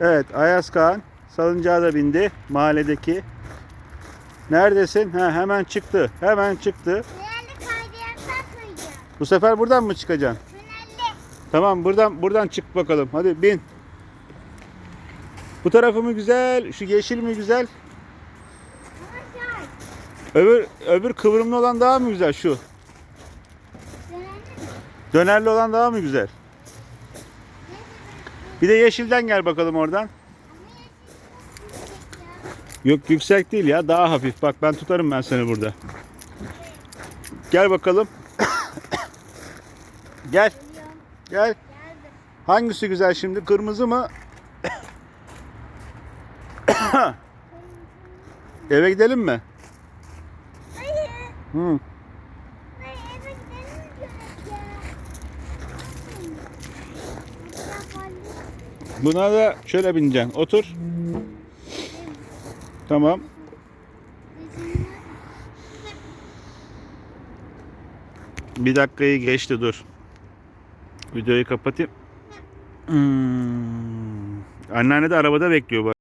Evet Ayaz Kağan salıncağa da bindi mahalledeki. Neredesin? Ha, hemen çıktı. Hemen çıktı. Bu sefer buradan mı çıkacaksın? Tamam buradan buradan çık bakalım. Hadi bin. Bu tarafı mı güzel? Şu yeşil mi güzel? Öbür öbür kıvrımlı olan daha mı güzel şu? Dönerli olan daha mı güzel? Bir de yeşilden gel bakalım oradan. Yok yüksek değil ya daha hafif. Bak ben tutarım ben seni burada. Gel bakalım. gel. Gel. Hangisi güzel şimdi? Kırmızı mı? Eve gidelim mi? Hayır. Hı. Hayır eve gidelim direkt ya. Hmm. Hatta fazla- Buna da şöyle bineceksin. Otur. Tamam. Bir dakikayı geçti dur. Videoyu kapatayım. Hmm. Anneanne de arabada bekliyor. bak.